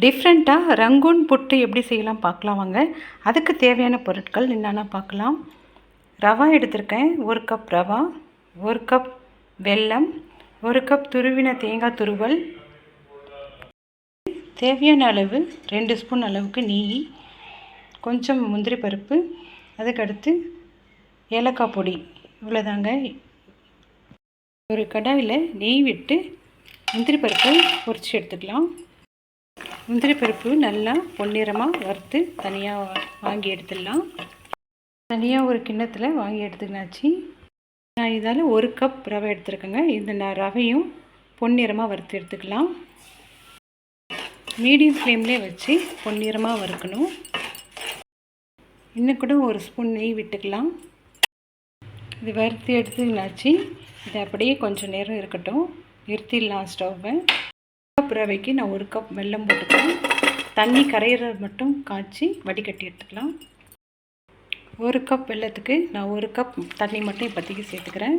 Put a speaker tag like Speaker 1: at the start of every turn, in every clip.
Speaker 1: டிஃப்ரெண்ட்டாக ரங்கூன் புட்டு எப்படி செய்யலாம் பார்க்கலாம் வாங்க. அதுக்கு தேவையான பொருட்கள் என்னென்ன பார்க்கலாம். ரவா எடுத்திருக்கேன். ஒரு கப் ரவா ஒரு கப் வெல்லம் ஒரு கப் துருவின தேங்காய் துருவல் தேவையான அளவு ரெண்டு ஸ்பூன் அளவுக்கு நெய் கொஞ்சம் முந்திரி பருப்பு அதுக்கடுத்து ஏலக்காய் பொடி இவ்வளோதாங்க ஒரு கடாயில் நெய் விட்டு முந்திரி பருப்பு பொரித்து எடுத்துக்கலாம். முந்திரி பருப்பு நல்லா பொன்னிறமாக வறுத்து தனியாக வாங்கி எடுத்துடலாம். தனியாக ஒரு கிண்ணத்தில் வாங்கி எடுத்துக்கினாச்சு. நான் இதால் ஒரு கப் ரவை எடுத்துருக்கேங்க. இந்த நான் ரவையும் பொன்னிறமாக வறுத்து எடுத்துக்கலாம். மீடியம் ஃப்ளேம்லே வச்சு பொன்னிறமாக வறுக்கணும். இன்னும் கூட ஒரு ஸ்பூன் நெய் விட்டுக்கலாம். இது வறுத்து எடுத்துக்கினாச்சு. இது அப்படியே கொஞ்சம் நேரம் இருக்கட்டும். நிறுத்திடலாம் ஸ்டவ்வை. கப் ரவைக்கு நான் ஒரு கப் வெல்லம் போட்டுக்கலாம். தண்ணி கரையிறது மட்டும் காய்ச்சி வடிகட்டி எடுத்துக்கலாம். ஒரு கப் வெல்லத்துக்கு நான் ஒரு கப் தண்ணி மட்டும் இப்போதைக்கு சேர்த்துக்கிறேன்.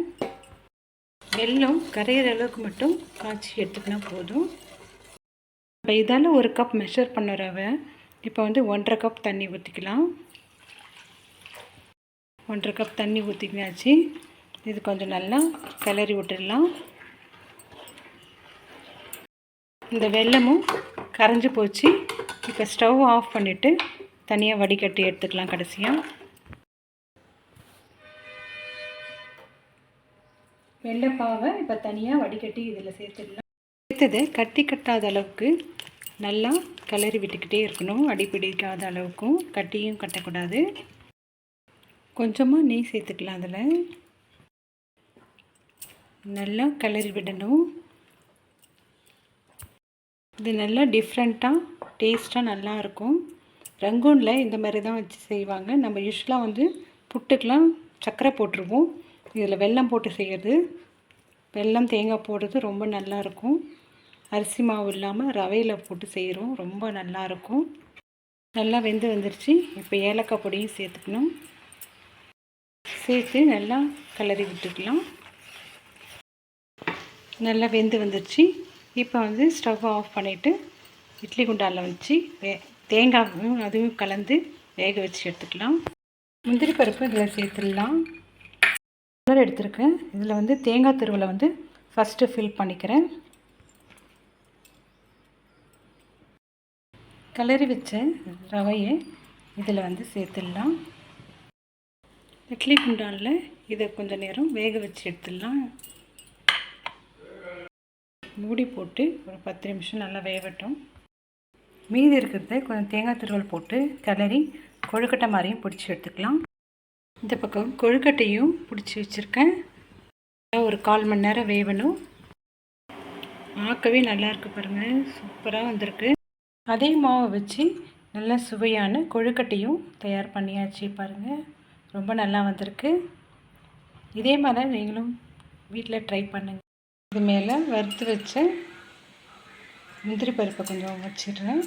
Speaker 1: வெல்லம் கரையிற அளவுக்கு மட்டும் காய்ச்சி எடுத்துக்கினா போதும். இப்போ இதால் ஒரு கப் மெஷர் பண்ண ரவை. இப்போ வந்து ஒன்றரை கப் தண்ணி ஊற்றிக்கலாம் ஒன்றரை கப் தண்ணி ஊற்றிக்கினாச்சு இது கொஞ்சம் நல்லா கிளறி விட்டுடலாம். இந்த வெல்லமும் கரைஞ்சி போச்சு. இப்போ ஸ்டவ் ஆஃப் பண்ணிவிட்டு தனியாக வடிகட்டி எடுத்துக்கலாம் கடைசியாக வெள்ளைப்பாவை இப்போ தனியாக வடிகட்டி இதில் சேர்த்துடலாம். சேர்த்தது கட்டி கட்டாத அளவுக்கு நல்லா கிளறி விட்டுக்கிட்டே இருக்கணும். அடி பிடிக்காத அளவுக்கும் கட்டியும் கட்டக்கூடாது. கொஞ்சமாக நெய் சேர்த்துக்கலாம் அதில். நல்லா கிளறி விடணும். இது நல்லா டிஃப்ரெண்ட்டாக டேஸ்ட்டாக நல்லாயிருக்கும் ரங்கூனில் இந்த மாதிரி தான் வச்சு செய்வாங்க. நம்ம யூஸ்வலாக வந்து புட்டுக்கெலாம் சர்க்கரை போட்டுருவோம் இதில் வெல்லம் போட்டு செய்கிறது வெல்லம் தேங்காய் போடுறது ரொம்ப நல்லாயிருக்கும் அரிசி மாவு இல்லாமல் ரவையில் போட்டு செய்கிறோம் ரொம்ப நல்லாயிருக்கும் நல்லா வெந்து வந்துருச்சு. இப்போ ஏலக்காய் பொடியும் சேர்த்துக்கணும். சேர்த்து நல்லா கிளறி விட்டுக்கலாம். நல்லா வெந்து வந்துருச்சு. இப்போ வந்து ஸ்டவ் ஆஃப் பண்ணிவிட்டு இட்லி குண்டானில் வச்சு வே தேங்காயும் அதுவும் கலந்து வேக வச்சு எடுத்துக்கலாம். முந்திரி பருப்பு இதில் சேர்த்துடலாம். கலர் எடுத்திருக்கேன். இதில் வந்து தேங்காய் திருவில் வந்து ஃபஸ்ட்டு ஃபில் பண்ணிக்கிறேன். கலரி வச்ச ரவையை இதில் வந்து சேர்த்துடலாம். இட்லி குண்டானில் இதை கொஞ்சம் நேரம் வேக வச்சு எடுத்துடலாம். மூடி போட்டு ஒரு பத்து நிமிஷம் நல்லா வேகட்டும். மீதி இருக்கிறத கொஞ்சம் தேங்காய் திருவல் போட்டு கிளறி கொழுக்கட்டை மாதிரியும் பிடிச்சி எடுத்துக்கலாம். இந்த பக்கம் கொழுக்கட்டையும் பிடிச்சி வச்சுருக்கேன். ஒரு கால் மணி நேரம் வேவணும் பார்க்கவே நல்லாயிருக்கு பாருங்கள் சூப்பராக வந்திருக்கு. அதே மாவை வச்சு நல்ல சுவையான கொழுக்கட்டையும் தயார் பண்ணியாச்சு பாருங்கள் ரொம்ப நல்லா வந்திருக்கு. இதே மாதிரி தான் நீங்களும் வீட்டில் ட்ரை பண்ணுங்கள் இது மேலே வறுத்து வச்ச முந்திரி பருப்பை கொஞ்சம் வச்சிடுறேன்.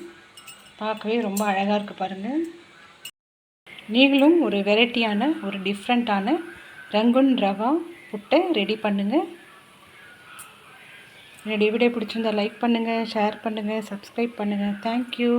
Speaker 1: பார்க்கவே ரொம்ப அழகாக இருக்குது பாருங்கள் நீங்களும் ஒரு வெரைட்டியான ஒரு டிஃப்ரெண்ட்டான ரங்குன் ரவா புட்டை ரெடி பண்ணுங்கள் என்னுடைய வீடியோ பிடிச்சிருந்தா லைக் பண்ணுங்கள் ஷேர் பண்ணுங்கள் சப்ஸ்கிரைப் பண்ணுங்கள் தேங்க்யூ